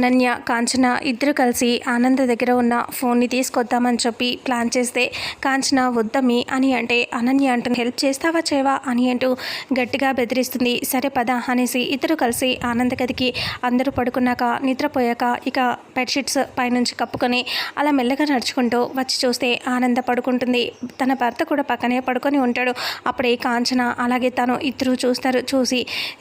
అనన్య కాంచన ఇద్దరు కలిసి ఆనంద దగ్గర ఉన్న ఫోన్ని తీసుకొద్దామని చెప్పి ప్లాన్ చేస్తే కాంచన వద్దమి అని అంటే అనన్య అంటుంది హెల్ప్ చేస్తావా చేవా అని అంటూ గట్టిగా బెదిరిస్తుంది. సరే పద అనేసి ఇద్దరు కలిసి ఆనంద గదికి అందరూ పడుకున్నాక నిద్రపోయాక ఇక బెడ్షీట్స్ పైనుంచి కప్పుకొని అలా మెల్లగా నడుచుకుంటూ వచ్చి చూస్తే ఆనంద పడుకుంటుంది. తన భర్త కూడా పక్కనే పడుకొని ఉంటాడు. అప్పుడే కాంచన అలాగే తను ఇద్దరు చూస్తారు. చూసి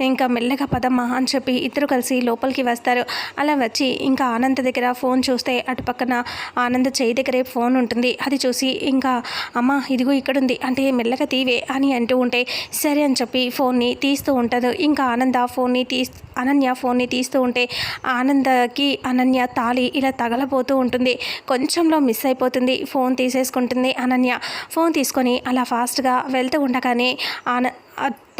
ఇంకా మెల్లగా పదమ్మా అని చెప్పి ఇద్దరు కలిసి లోపలికి వస్తారు. అలా వచ్చి ఇంకా ఆనంద్ దగ్గర ఫోన్ చూస్తే అటు పక్కన ఆనంద్ చేయి దగ్గరే ఫోన్ ఉంటుంది. అది చూసి ఇంకా అమ్మ ఇదిగో ఇక్కడ ఉంది అంటే మెల్లగా తీవే అని అంటూ ఉంటే సరే అని చెప్పి ఫోన్ని తీస్తూ ఉంటుంది. ఇంకా ఆనంద్ ఆ ఫోన్ని తీ అనన్య ఫోన్ని తీస్తూ ఉంటే ఆనందకి అనన్య తాళి ఇలా తగలబోతూ ఉంటుంది. కొంచెంలో మిస్ అయిపోతుంది. ఫోన్ తీసేసుకుంటుంది అనన్య. ఫోన్ తీసుకొని అలా ఫాస్ట్గా వెళ్తూ ఉండగానే ఆన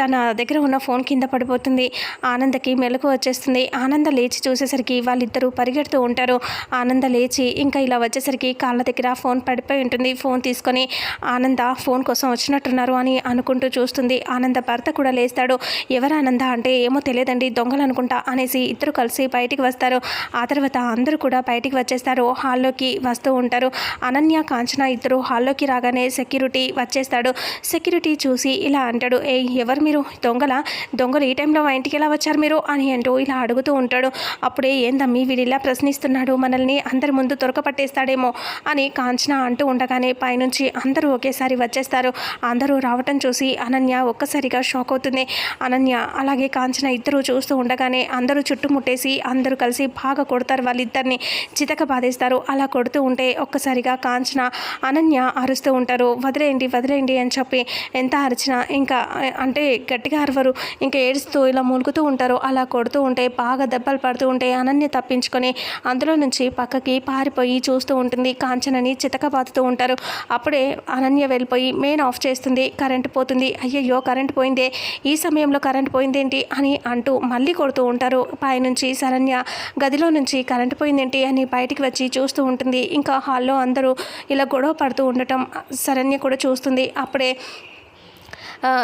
తన దగ్గర ఉన్న ఫోన్ కింద పడిపోతుంది. ఆనందకి మెలకు వచ్చేస్తుంది. ఆనంద లేచి చూసేసరికి వాళ్ళిద్దరూ పరిగెడుతూ ఉంటారు. ఆనంద లేచి ఇంకా ఇలా వచ్చేసరికి కాళ్ళ దగ్గర ఫోన్ పడిపోయి ఉంటుంది. ఫోన్ తీసుకొని ఆనంద ఫోన్ కోసం వచ్చినట్టున్నారు అని అనుకుంటూ చూస్తుంది. ఆనంద భర్త కూడా లేస్తాడు. ఎవరు ఆనంద? అంటే ఏమో తెలియదండి. దొంగలు అనుకుంటా అనేసి ఇద్దరు కలిసి బయటికి వస్తారు. ఆ తర్వాత అందరూ కూడా బయటికి వచ్చేస్తారు. హాల్లోకి వస్తూ ఉంటారు. అనన్య కాంచన ఇద్దరు హాల్లోకి రాగానే సెక్యూరిటీ వచ్చేస్తాడు. సెక్యూరిటీ చూసి ఇలా అంటాడు. ఏ ఎవరు మీరు? దొంగల? దొంగలు ఈ టైంలో మా ఇంటికి ఎలా వచ్చారు మీరు? అని అంటూ ఇలా అడుగుతూ ఉంటాడు. అప్పుడే ఏందమ్మీ వీడిలా ప్రశ్నిస్తున్నాడు మనల్ని అందరి ముందు దొరకపట్టేస్తాడేమో అని కాంచన అంటూ ఉండగానే పైనుంచి అందరూ ఒకేసారి వచ్చేస్తారు. అందరూ రావటం చూసి అనన్య ఒక్కసారిగా షాక్ అవుతుంది. అనన్య అలాగే కాంచన ఇద్దరు చూస్తూ ఉండగానే అందరూ చుట్టుముట్టేసి అందరూ కలిసి బాగా కొడతారు వాళ్ళిద్దరిని. చితక బాధేస్తారు. అలా కొడుతూ ఉంటే ఒక్కసారిగా కాంచన అనన్య అరుస్తూ ఉంటారు. వదిలేయండి వదిలేయండి అని చెప్పి ఎంత అరిచినా ఇంకా అంటే గట్టిగా అరవరు. ఇంకా ఏడుస్తూ ఇలా మూలుగుతూ ఉంటారు. అలా కొడుతూ ఉంటే బాగా దెబ్బలు పడుతూ ఉంటే అనన్య తప్పించుకొని అందులో నుంచి పక్కకి పారిపోయి చూస్తూ ఉంటుంది. కాంచనని చితకబాతుతూ ఉంటారు. అప్పుడే అనన్య వెళ్ళిపోయి మెయిన్ ఆఫ్ చేస్తుంది. కరెంట్ పోతుంది. అయ్యయ్యో కరెంట్ పోయిందే. ఈ సమయంలో కరెంట్ పోయిందేంటి అని అంటూ మళ్ళీ కొడుతూ ఉంటారు. పైనుంచి శరణ్య గదిలో నుంచి కరెంట్ పోయిందేంటి అని బయటికి వచ్చి చూస్తూ ఉంటుంది. ఇంకా హాల్లో అందరూ ఇలా గొడవ పడుతూ ఉండటం శరణ్య కూడా చూస్తుంది. అప్పుడే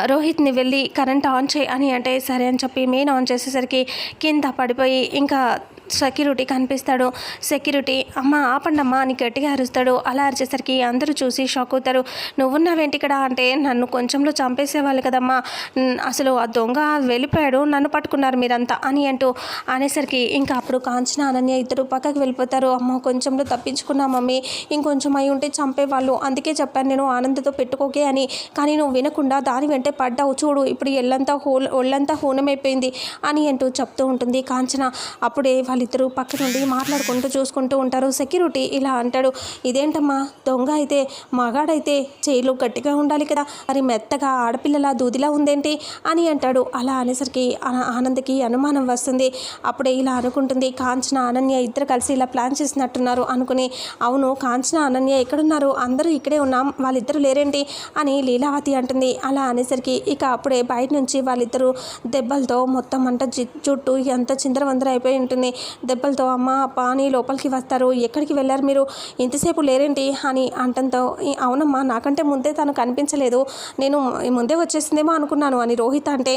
రోహిత్ని వెళ్ళి కరెంట్ ఆన్ చేయి అని అంటే సరే అని చెప్పి మెయిన్ ఆన్ చేసేసరికి కింద పడిపోయి ఇంకా సెక్యూరిటీ కనిపిస్తాడు. సెక్యూరిటీ అమ్మ ఆపండమ్మా అని గట్టిగా అరుస్తాడు. అలా అరిచేసరికి అందరూ చూసి షాక్ అవుతారు. నువ్వున్నావేంటి ఇక్కడ? అంటే నన్ను కొంచెంలో చంపేసేవాళ్ళు కదమ్మా. అసలు ఆ దొంగ వెళ్ళిపోయాడు. నన్ను పట్టుకున్నారు మీరంతా అని అంటూ అనేసరికి ఇంకా అప్పుడు కాంచన అనన్య ఇద్దరు పక్కకి వెళ్ళిపోతారు. అమ్మ కొంచెంలో తప్పించుకున్నా మమ్మీ. ఇంకొంచెం అయి ఉంటే చంపేవాళ్ళు. అందుకే చెప్పాను నేను ఆనందతో పెట్టుకోకే అని. కానీ నువ్వు వినకుండా దాని వెంటే పడ్డావు. చూడు ఇప్పుడు ఎల్లంతా హోల్ ఒళ్ళంతా హూనమైపోయింది అని అంటూ చెప్తూ ఉంటుంది కాంచన. అప్పుడే వాళ్ళిద్దరూ పక్క నుండి మాట్లాడుకుంటూ చూసుకుంటూ ఉంటారు. సెక్యూరిటీ ఇలా అంటాడు ఇదేంటమ్మా? దొంగ అయితే మగాడైతే చేయిలో గట్టిగా ఉండాలి కదా. మరి మెత్తగా ఆడపిల్లల దూదిలా ఉందేంటి? అని అంటాడు. అలా అనేసరికి ఆ- ఆనంద్కి అనుమానం వస్తుంది. అప్పుడే ఇలా అనుకుంటుంది కాంచన అనన్య ఇద్దరు కలిసి ఇలా ప్లాన్ చేసినట్టున్నారు అనుకుని అవును కాంచన అనన్య ఎక్కడున్నారు? అందరూ ఇక్కడే ఉన్నాం. వాళ్ళిద్దరూ లేరేంటి? అని లీలావతి అంటుంది. అలా అనేసరికి ఇక అప్పుడే బయట నుంచి వాళ్ళిద్దరూ దెబ్బలతో మొత్తం అంట జి- చుట్టూ ఎంత చిందరవందర అయిపోయి ఉంటుంది. దెబ్బలతో అమ్మ అప్ప అని లోపలికి వస్తారు. ఎక్కడికి వెళ్ళారు మీరు? ఇంతసేపు లేరేంటి? అని అంటంతో అవునమ్మా నాకంటే ముందే తను కనిపించలేదు. నేను ముందే వచ్చేసిందేమో అనుకున్నాను. అని రోహిత్ అంటే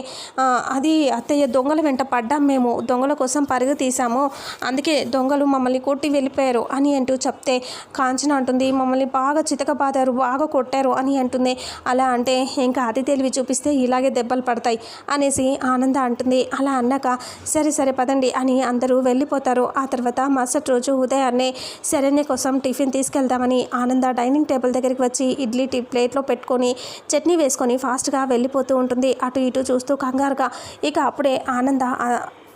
అది అత్తయ్య దొంగల వెంట పడ్డాం మేము. దొంగల కోసం పరుగు తీసాము అందుకే దొంగలు మమ్మల్ని కొట్టి వెళ్ళిపోయారు అని అంటూ చెప్తే కాంచన అంటుంది మమ్మల్ని బాగా చితకబాదారు బాగా కొట్టారు అని అంటుంది. అలా అంటే ఇంకా అది తెలివి చూపిస్తే ఇలాగే దెబ్బలు పడతాయి అనేసి ఆనంద అంటుంది. అలా అన్నాక సరే సరే పదండి అని అందరూ వెళ్ళిపోతారు. ఆ తర్వాత మరుసటి రోజు ఉదయాన్నే శరణ్య కోసం టిఫిన్ తీసుకెళ్దామని ఆనంద డైనింగ్ టేబుల్ దగ్గరికి వచ్చి ఇడ్లీ టీ ప్లేట్లో పెట్టుకొని చట్నీ వేసుకొని ఫాస్ట్గా వెళ్ళిపోతూ ఉంటుంది. అటు ఇటు చూస్తూ కంగారుగా. ఇక అప్పుడే ఆనంద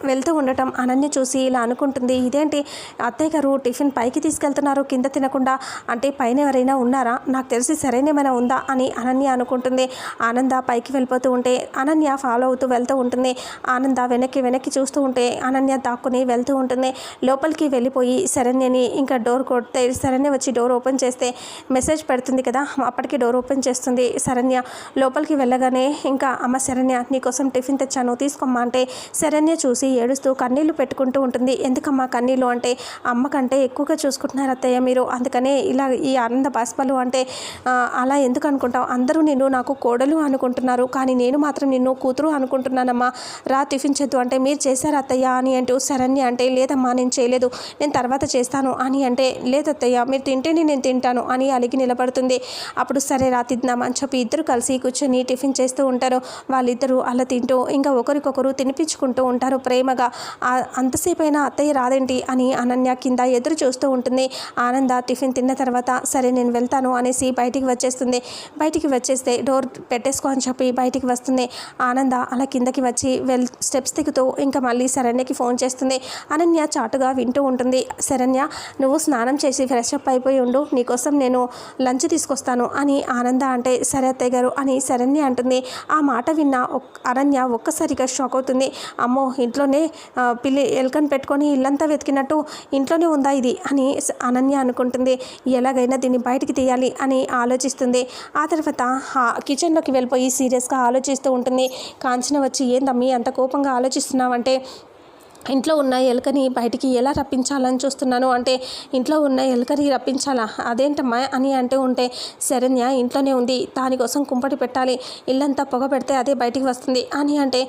వెళ్తూ ఉండటం అనన్య చూసి ఇలా అనుకుంటుంది. ఇదేంటి? అత్తయ్య గారు టిఫిన్ పైకి తీసుకెళ్తున్నారు. కింద తినకుండా అంటే పైన ఎవరైనా ఉన్నారా? నాకు తెలిసి సరైన ఏమైనా ఉందా? అని అనన్య అనుకుంటుంది. ఆనంద పైకి వెళ్ళిపోతూ ఉంటే అనన్య ఫాలో అవుతూ వెళ్తూ ఉంటుంది. ఆనంద వెనక్కి వెనక్కి చూస్తూ ఉంటే అనన్య దాక్కుని వెళ్తూ ఉంటుంది. లోపలికి వెళ్ళిపోయి శరణ్యని ఇంకా డోర్ కొడితే శరణ్య వచ్చి డోర్ ఓపెన్ చేస్తే మెసేజ్ పెడుతుంది కదా? అప్పటికి డోర్ ఓపెన్ చేస్తుంది శరణ్య. లోపలికి వెళ్ళగానే ఇంకా అమ్మ శరణ్య నీకోసం టిఫిన్ తెచ్చాను తీసుకోమ్మా అంటే శరణ్య చూసి చూసి ఏడుస్తూ కన్నీళ్ళు పెట్టుకుంటూ ఉంటుంది. ఎందుకమ్మా కన్నీళ్ళు అంటే? అమ్మ కంటే ఎక్కువగా చూసుకుంటున్నారు అత్తయ్య మీరు. అందుకనే ఇలా ఈ ఆనంద బాష్పాలు అంటే అలా ఎందుకు అనుకుంటావు? అందరూ నిన్ను నాకు కోడలు అనుకుంటున్నారు. కానీ నేను మాత్రం నిన్ను కూతురు అనుకుంటున్నానమ్మా. రా టిఫిన్ చేద్దు అంటే మీరు చేశారు అత్తయ్య? అని అంటూ శరణ్య అంటే లేదమ్మా నేను చేయలేదు. నేను తర్వాత చేస్తాను అని అంటే లేదత్తయ్య మీరు తింటేనే నేను తింటాను అని అలిగి నిలబడుతుంది. అప్పుడు సరే రా తిద్దాం అని చెప్పి ఇద్దరు కలిసి కూర్చొని టిఫిన్ చేస్తూ ఉంటారు. వాళ్ళిద్దరూ అలా తింటూ ఇంకా ఒకరికొకరు తినిపించుకుంటూ ఉంటారు. ప్రేమగా అంతసేపు అయినా అత్తయ్య రాదేంటి? అని అనన్య కింద ఎదురు చూస్తూ ఉంటుంది. ఆనంద టిఫిన్ తిన్న తర్వాత సరే నేను వెళ్తాను అనేసి బయటికి వచ్చేస్తుంది. బయటికి వచ్చేస్తే డోర్ పెట్టేసుకో అని చెప్పి బయటికి వస్తుంది. ఆనంద అలా కిందకి వచ్చి వెల్ స్టెప్స్ దిగుతూ ఇంకా మళ్ళీ శరణ్యకి ఫోన్ చేస్తుంది. అనన్య చాటుగా వింటూ ఉంటుంది. శరణ్య నువ్వు స్నానం చేసి ఫ్రెష్ అప్ అయిపోయి ఉండు. నీకోసం నేను లంచ్ తీసుకొస్తాను అని ఆనంద అంటే సరే అత్తయ్య గారు అని శరణ్య అంటుంది. ఆ మాట విన్న అనన్య ఒక్కసారిగా షాక్ అవుతుంది. అమ్మో ఇంట్లో ఇంట్లోనే పిల్లి ఎలుకను పెట్టుకొని ఇల్లంతా వెతికినట్టు ఇంట్లోనే ఉందా ఇది అని అనన్య అనుకుంటుంది. ఎలాగైనా దీన్ని బయటికి తీయాలి అని ఆలోచిస్తుంది. ఆ తర్వాత కిచెన్లోకి వెళ్ళిపోయి సీరియస్గా ఆలోచిస్తూ ఉంటుంది. కాంచన వచ్చి ఏందమ్మి అంత కోపంగా ఆలోచిస్తున్నావంటే ఇంట్లో ఉన్న ఎలుకని బయటికి ఎలా రప్పించాలని చూస్తున్నాను? అంటే ఇంట్లో ఉన్న ఎలుకని రప్పించాలా? అదేంటమ్మా అని అంటూ ఉంటే శరణ్య ఇంట్లోనే ఉంది దానికోసం కుంపటి పెట్టాలి ఇల్లంతా పొగ పెడితే అదే బయటికి వస్తుంది అని అంటే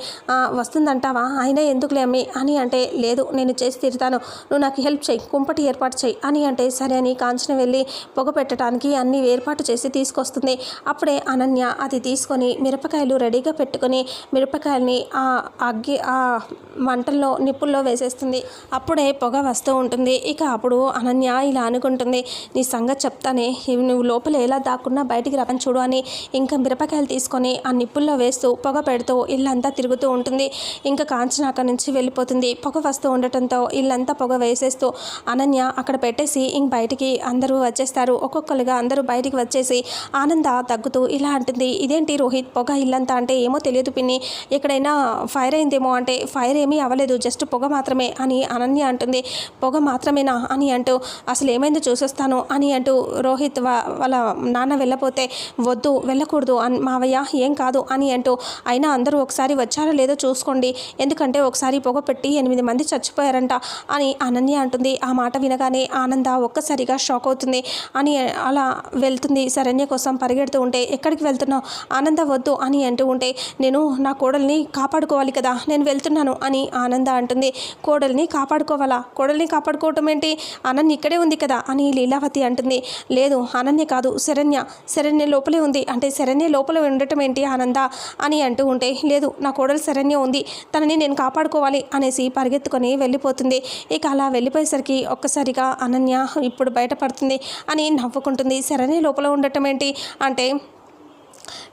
వస్తుందంటావా? అయినా ఎందుకులే అమ్మి? అని అంటే లేదు నేను చేసి తీరుతాను. నువ్వు నాకు హెల్ప్ చేయి కుంపటి ఏర్పాటు చేయి అని అంటే సరే అని కాంచన వెళ్ళి పొగ పెట్టడానికి అన్ని ఏర్పాటు చేసి తీసుకొస్తుంది. అప్పుడే అనన్య అది తీసుకొని మిరపకాయలు రెడీగా పెట్టుకొని మిరపకాయల్ని ఆ అగ్గి ఆ మంటల్లో నిప్పుల్లో వేసేస్తుంది. అప్పుడే పొగ వస్తూ ఉంటుంది. ఇక అప్పుడు అనన్య ఇలా అనుకుంటుంది. నీ సంగతి చెప్తానే. నువ్వు లోపల ఎలా దాక్కున్నా బయటికి రపని చూడు అని. ఇంకా మిరపకాయలు తీసుకొని ఆ నిప్పుల్లో వేస్తూ పొగ పెడుతూ ఇల్లంతా తిరుగుతూ ఉంటుంది. ఇంకా కాంచన అక్కడి నుంచి వెళ్ళిపోతుంది. పొగ వస్తూ ఉండటంతో ఇల్లంతా పొగ వేసేస్తూ అనన్య అక్కడ పెట్టేసి ఇంక బయటికి అందరూ వచ్చేస్తారు. ఒక్కొక్కరుగా అందరూ బయటికి వచ్చేసి ఆనంద తగ్గుతూ ఇలా అంటుంది. ఇదేంటి రోహిత్? పొగ ఇల్లంతా అంటే ఏమో తెలియదు పిన్ని. ఎక్కడైనా ఫైర్ అయిందేమో అంటే ఫైర్ ఏమీ అవ్వలేదు. జస్ట్ పొగ మాత్రమే అని అనన్య అంటుంది. పొగ మాత్రమేనా? అని అంటూ అసలు ఏమైందో? చూసొస్తాను అని అంటూ రోహిత్ వా- వాళ్ళ నాన్న వెళ్ళపోతే వద్దు వెళ్ళకూడదు అని మావయ్య ఏం కాదు అని అంటూ అయినా అందరూ ఒకసారి వచ్చారో లేదో చూసుకోండి. ఎందుకంటే ఒకసారి పొగ పెట్టి ఎనిమిది మంది చచ్చిపోయారంట అని అనన్య అంటుంది. ఆ మాట వినగానే ఆనంద ఒక్కసారిగా షాక్ అవుతుంది. అని అలా వెళ్తుంది శరణ్య కోసం పరిగెడుతూ ఉంటే ఎక్కడికి వెళ్తున్నావు? ఆనంద వద్దు అని అంటూ ఉంటే నేను నా కోడల్ని కాపాడుకోవాలి కదా నేను వెళ్తున్నాను అని ఆనంద అంటుంది. కోడల్ని కాపాడుకోవాలా? కోడల్ని కాపాడుకోవటం ఏంటి? అనన్య ఇక్కడే ఉంది కదా అని లీలావతి అంటుంది. లేదు అనన్య కాదు శరణ్య. శరణ్య లోపలే ఉంది. అంటే శరణ్య లోపల ఉండటం ఏంటి ఆనంద? అని అంటూ ఉంటే లేదు నా కోడలు శరణ్య ఉంది. తనని నేను కాపాడుకోవాలి అనేసి పరిగెత్తుకొని వెళ్ళిపోతుంది. ఇక అలా వెళ్ళిపోయేసరికి ఒక్కసారిగా అనన్య ఇప్పుడు బయటపడుతుంది అని నవ్వుకుంటుంది. శరణ్య లోపల ఉండటం ఏంటి? అంటే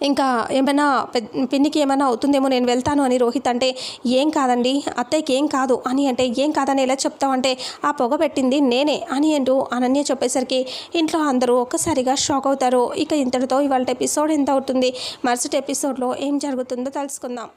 ఇంకా ఏమైనా పిన్నికి ఏమైనా అవుతుందేమో నేను వెళ్తాను అని రోహిత్ అంటే ఏం కాదండి అత్తయ్యకి ఏం కాదు అని అంటే ఏం కాదని ఎలా చెప్తావంటే ఆ పొగ పెట్టింది నేనే అని అంటూ అనన్య చెప్పేసరికి ఇంట్లో అందరూ ఒక్కసారిగా షాక్ అవుతారు. ఇక ఇంతటితో ఇవాళ ఎపిసోడ్ ఎంత అవుతుంది? మరుసటి ఎపిసోడ్లో ఏం జరుగుతుందో తెలుసుకుందాం.